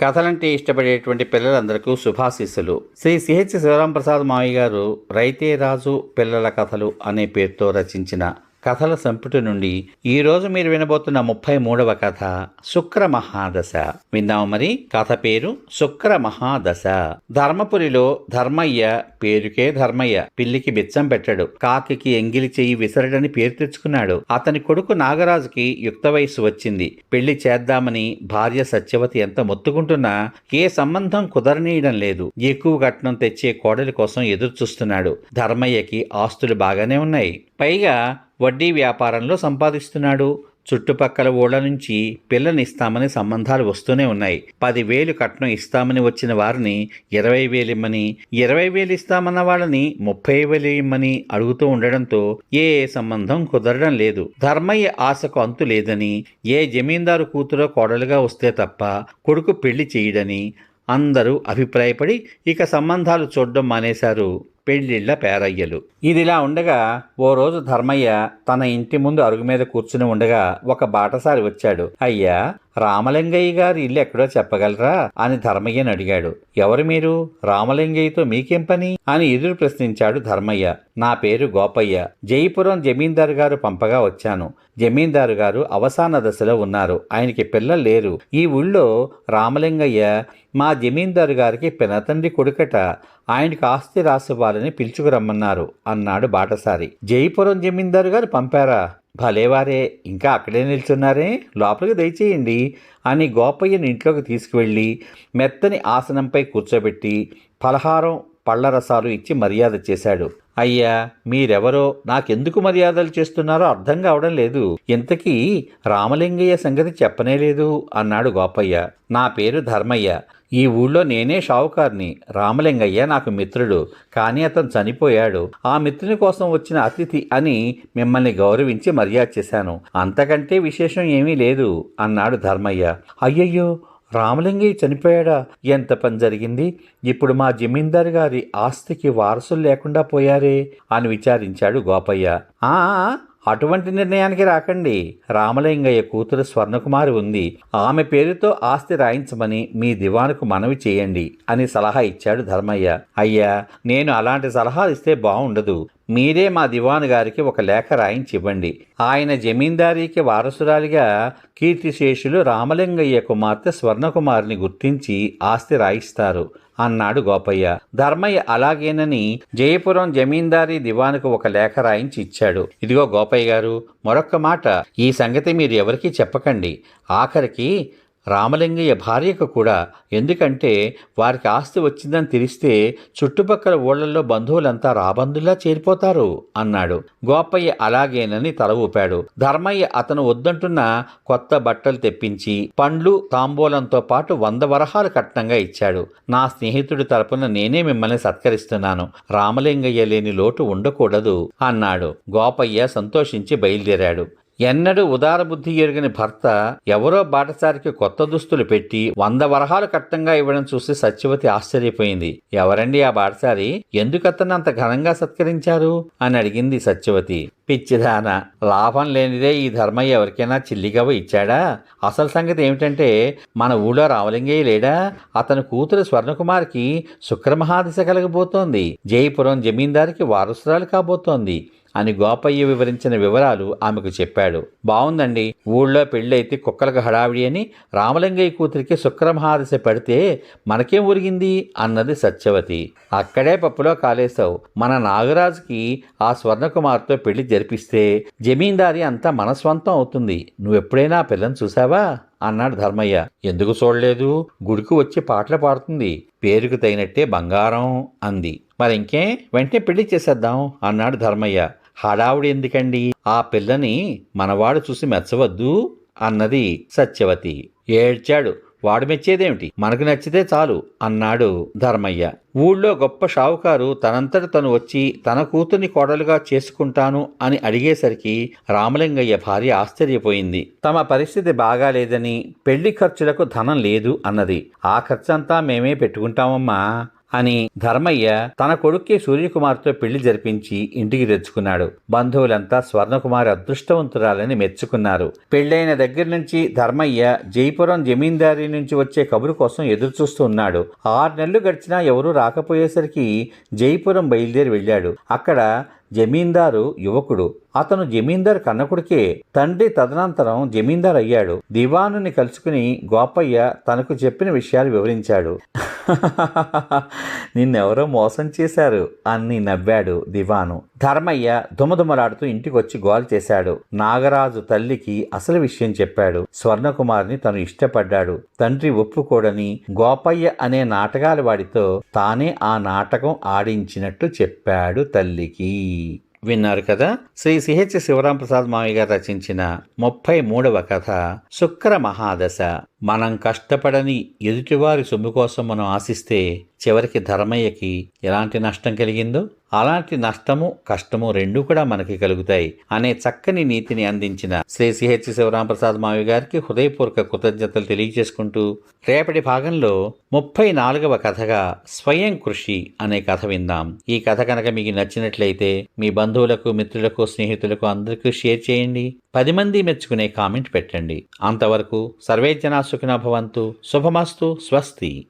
కథలంటే ఇష్టపడేటువంటి పిల్లలందరికీ శుభాశీస్సులు. శ్రీ సిహెచ్ శివరాంప్రసాద్ మావి గారు రైతే రాజు పిల్లల కథలు అనే పేరుతో రచించిన కథల సంపుటి నుండి ఈ రోజు మీరు వినబోతున్న ముప్పై మూడవ కథ శుక్ర మహాదశ. విందాము మరి? కథ పేరు శుక్ర మహాదశ. ధర్మపురిలో ధర్మయ్య పేరుకే ధర్మయ్య. పిల్లికి బిచ్చం పెట్టాడు. కాకి ఎంగిలి చెయ్యి విసరడని పేరు తెచ్చుకున్నాడు. అతని కొడుకు నాగరాజుకి యుక్త వయసు వచ్చింది. పెళ్ళి చేద్దామని భార్య సత్యవతి ఎంత మొత్తుకుంటున్నా ఏ సంబంధం కుదరనీయడం లేదు. ఎక్కువ కట్నం తెచ్చే కోడలి కోసం ఎదురు చూస్తున్నాడు ధర్మయ్యకి ఆస్తులు బాగానే ఉన్నాయి. పైగా వడ్డీ వ్యాపారంలో సంపాదిస్తున్నాడు. చుట్టుపక్కల ఊళ్ళ నుంచి పిల్లనిస్తామని సంబంధాలు వస్తూనే ఉన్నాయి. పదివేలు కట్నం ఇస్తామని వచ్చిన వారిని ఇరవై వేలు ఇమ్మని ఇరవై వేలు ఇస్తామన్న వాళ్ళని ముప్పై వేలు ఇమ్మని అడుగుతూ ఉండడంతో ఏ సంబంధం కుదరడం లేదు. ధర్మయ్య ఆశకు అంతు లేదని ఏ జమీందారు కూతురో కోడలుగా వస్తే తప్ప కొడుకు పెళ్ళి చేయడని అందరూ అభిప్రాయపడి ఇక సంబంధాలు చూడడం మానేశారు. పెళ్ళిళ్ళ పేరయ్యలు. ఇదిలా ఉండగా ఓ రోజు ధర్మయ్య తన ఇంటి ముందు అరుగు మీద కూర్చుని ఉండగా ఒక బాటసారి వచ్చాడు. అయ్యా రామలింగయ్య గారి ఇల్లు ఎక్కడో చెప్పగలరా అని ధర్మయ్యని అడిగాడు. ఎవరు మీరు? రామలింగయ్యతో మీకేం పని? అని ఎదురు ప్రశ్నించాడు ధర్మయ్య. నా పేరు గోపయ్య. జయపురం జమీందారు గారు పంపగా వచ్చాను. జమీందారు గారు అవసాన దశలో ఉన్నారు. ఆయనకి పిల్లలు లేరు. ఈ ఊళ్ళో రామలింగయ్య మా జమీందారు గారికి పినతండ్రి కొడుకట. ఆయనకు ఆస్తి రాసివ్వాలని పిలుచుకురమ్మన్నారు అన్నాడు బాటసారి. జయపురం జమీందారు గారు పంపారా? భలేవారే ఇంకా అక్కడే నిల్చున్నారే? లోపలికి దయచేయండి అని గోపయ్యని ఇంట్లోకి తీసుకువెళ్ళి మెత్తని ఆసనంపై కూర్చోబెట్టి పలహారం పళ్ళరసాలు ఇచ్చి మర్యాద చేశాడు. అయ్యా మీరెవరో? నాకెందుకు మర్యాదలు చేస్తున్నారో అర్థం కావడం లేదు. ఇంతకీ రామలింగయ్య సంగతి చెప్పనే లేదు అన్నాడు గోపయ్య. నా పేరు ధర్మయ్య. ఈ ఊళ్ళో నేనే షావుకార్ని. రామలింగయ్య నాకు మిత్రుడు. కానీ అతను చనిపోయాడు. ఆ మిత్రుని కోసం వచ్చిన అతిథి అని మిమ్మల్ని గౌరవించి మర్యాద చేశాను. అంతకంటే విశేషం ఏమీ లేదు అన్నాడు ధర్మయ్య. అయ్యయ్యో రామలింగయ్య చనిపోయాడా? ఎంత పని జరిగింది? ఇప్పుడు మా జమీందారు గారి ఆస్తికి వారసులు లేకుండా పోయారే? అని విచారించాడు గోపయ్య. ఆ అటువంటి నిర్ణయానికి రాకండి. రామలింగయ్య కూతురు స్వర్ణకుమారి ఉంది. ఆమె పేరుతో ఆస్తి రాయించమని మీ దివానుకు మనవి చేయండి అని సలహా ఇచ్చాడు ధర్మయ్య. అయ్యా నేను అలాంటి సలహాలు ఇస్తే బాగుండదు మీరే మా దివాన్ గారికి ఒక లేఖ రాయించి ఇవ్వండి ఆయన జమీందారీకి వారసురాలిగా కీర్తిశేషులు రామలింగయ్య కుమార్తె స్వర్ణకుమారిని గుర్తించి ఆస్తి రాయిస్తారు. అన్నాడు గోపయ్య. ధర్మయ్య అలాగేనని జయపురం జమీందారీ దివానుకు ఒక లేఖ రాయించి ఇచ్చాడు. ఇదిగో గోపయ్య గారు మరొక్క మాట. ఈ సంగతి మీరు ఎవరికీ చెప్పకండి. ఆఖరికి రామలింగయ్య భార్యకు కూడా ఎందుకంటే వారికి ఆస్తి వచ్చిందని తెలిస్తే చుట్టుపక్కల ఊళ్ళల్లో బంధువులంతా రాబందులా చేరిపోతారు అన్నాడు. గోపయ్య అలాగేనని తల ఊపాడు. ధర్మయ్య అతను వద్దంటున్న కొత్త బట్టలు తెప్పించి పండ్లు తాంబూలంతో పాటు వంద వరహాలు కట్నంగా ఇచ్చాడు. నా స్నేహితుడి తరపున నేనే మిమ్మల్ని సత్కరిస్తున్నాను. రామలింగయ్య లేని లోటు ఉండకూడదు అన్నాడు. గోపయ్య సంతోషించి బయలుదేరాడు. ఎన్నడూ ఉదారబుద్ధి ఎరుగని భర్త ఎవరో బాటసారికి కొత్త దుస్తులు పెట్టి వంద వరహాలు కట్టంగా ఇవ్వడం చూసి సత్యవతి ఆశ్చర్యపోయింది. ఎవరండి ఆ బాటసారి? ఎందుకు అంత ఘనంగా సత్కరించారు? అని అడిగింది సత్యవతి. పిచ్చిదాన లాభం లేనిదే ఈ ధర్మయ్య ఎవరికైనా చిల్లిగవ ఇచ్చాడా? అసలు సంగతి ఏమిటంటే మన ఊళ్ళో రామలింగయ్య లేడా? అతని కూతురు స్వర్ణకుమారికి శుక్రమహాదశ కలగబోతోంది. జయపురం జమీందారికి వారసురాలు కాబోతోంది. అని గోపయ్య వివరించిన వివరాలు ఆమెకు చెప్పాడు. బావుందండి ఊళ్ళో పెళ్ళైతే కుక్కలకు హడావిడి అని రామలింగయ్య కూతురికి శుక్రమహాదశ పెడితే మనకేం ఒరిగింది అన్నది సత్యవతి. అక్కడే పప్పులో కాలేశావు. మన నాగరాజుకి ఆ స్వర్ణకుమార్తో పెళ్ళి జరిపిస్తే జమీందారీ అంతా మన స్వంతం అవుతుంది. నువ్వెప్పుడైనా పిల్లని చూసావా అన్నాడు ధర్మయ్య. ఎందుకు చూడలేదు? గుడికి వచ్చి పాటలు పాడుతుంది. పేరుకు తగినట్టే బంగారం అంది. మరింకే? వెంటనే పెళ్ళి చేసేద్దాం అన్నాడు ధర్మయ్య. హడావుడి ఎందుకండి ఆ పిల్లని మనవాడు చూసి మెచ్చవద్దు అన్నది సత్యవతి. ఏడ్చాడు. వాడు మెచ్చేదేమిటి? మనకు నచ్చితే చాలు అన్నాడు ధర్మయ్య. ఊళ్ళో గొప్ప షావుకారు తనంతట తను వచ్చి తన కూతుర్ని కోడలుగా చేసుకుంటాను అని అడిగేసరికి రామలింగయ్య భార్య ఆశ్చర్యపోయింది. తమ పరిస్థితి బాగాలేదని పెళ్ళి ఖర్చులకు ధనం లేదు అన్నది. ఆ ఖర్చంతా మేమే పెట్టుకుంటామమ్మా. అని ధర్మయ్య తన కొడుక్కి సూర్యకుమార్తో పెళ్ళి జరిపించి ఇంటికి తెచ్చుకున్నాడు. బంధువులంతా స్వర్ణకుమారి అదృష్టవంతురాలని మెచ్చుకున్నారు. పెళ్ళైన దగ్గర నుంచి ధర్మయ్య జైపురం జమీందారీ నుంచి వచ్చే కబురు కోసం ఎదురు చూస్తూ ఉన్నాడు. ఆరు నెలలు గడిచినా ఎవరూ రాకపోయేసరికి జైపురం బయలుదేరి వెళ్ళాడు. అక్కడ జమీందారు యువకుడు. అతను జమీందారు కన్నకుడికే తండ్రి తదనంతరం జమీందారు అయ్యాడు. దివానుని కలుసుకుని గోపయ్య తనకు చెప్పిన విషయాలు వివరించాడు. నిన్నెవరో మోసం చేశారు అని నవ్వాడు దివాను. ధర్మయ్య దుమదుమలాడుతూ ఇంటికొచ్చి గోల్ చేశాడు. నాగరాజు తల్లికి అసలు విషయం చెప్పాడు. స్వర్ణకుమార్ని తను ఇష్టపడ్డాడు. తండ్రి ఒప్పుకోడని గోపయ్య అనే నాటకాల వాడితో తానే ఆ నాటకం ఆడించినట్లు చెప్పాడు తల్లికి. విన్నారు కదా? శ్రీ సిహెచ్ శివరాంప్రసాద్ మామయ్య గారు రచించిన ముప్పై మూడవ కథ శుక్ర మహాదశ. మనం కష్టపడని ఎదుటివారి సొమ్ము కోసం మనం ఆశిస్తే చివరికి ధర్మయ్యకి ఎలాంటి నష్టం కలిగిందో అలాంటి నష్టము కష్టము రెండూ కూడా మనకి కలుగుతాయి అనే చక్కని నీతిని అందించిన శ్రీ సిహెచ్ శివరాంప్రసాద్ మావి గారికి హృదయపూర్వక కృతజ్ఞతలు తెలియజేసుకుంటూ రేపటి భాగంలో ముప్పై నాలుగవ కథగా స్వయం కృషి అనే కథ విందాం. ఈ కథ కనుక మీకు నచ్చినట్లయితే మీ బంధువులకు మిత్రులకు స్నేహితులకు అందరికీ షేర్ చేయండి. పది మంది మెచ్చుకునే కామెంట్ పెట్టండి. అంతవరకు సర్వే సుఖినభవంతు భవంతు. శుభమస్తు. స్వస్తి.